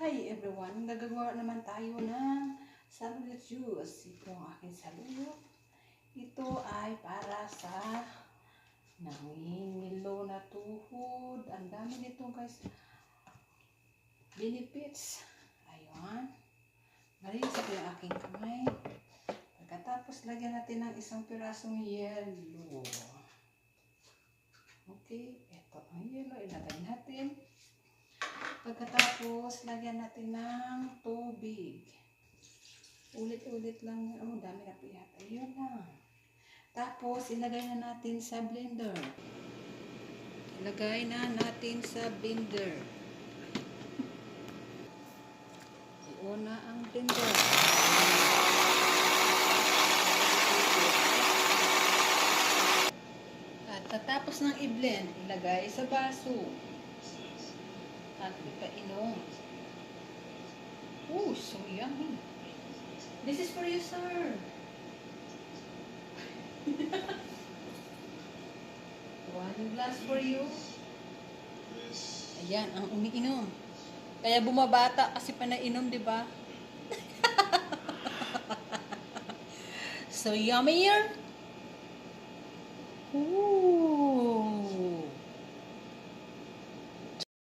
Hi everyone! Gagawa naman tayo ng saluyot juice. Ito ang aking saluyot. Ito ay para sa nangingilo na tuhod. Ang dami nito guys. Benefits. Ayun. Narinig ko yung aking kamay. Pagkatapos lagyan natin ng isang pirasong yellow. Okay. Ito ang yellow. Ilagay natin. Pagkatapos, lagyan natin ng tubig. Ulit-ulit lang. Oh, dami na po yata. Yun lang. Tapos, ilagay na natin sa blender. Ilagay na natin sa blender. Iuna ang blender. At tatapos ng i-blend, ilagay sa baso. At ipainom. Oh, so yummy. This is for you, sir. One glass for you. Ayan, ang umiinom. Kaya bumabata kasi pa nainom, di ba? so yummy here. Ooh.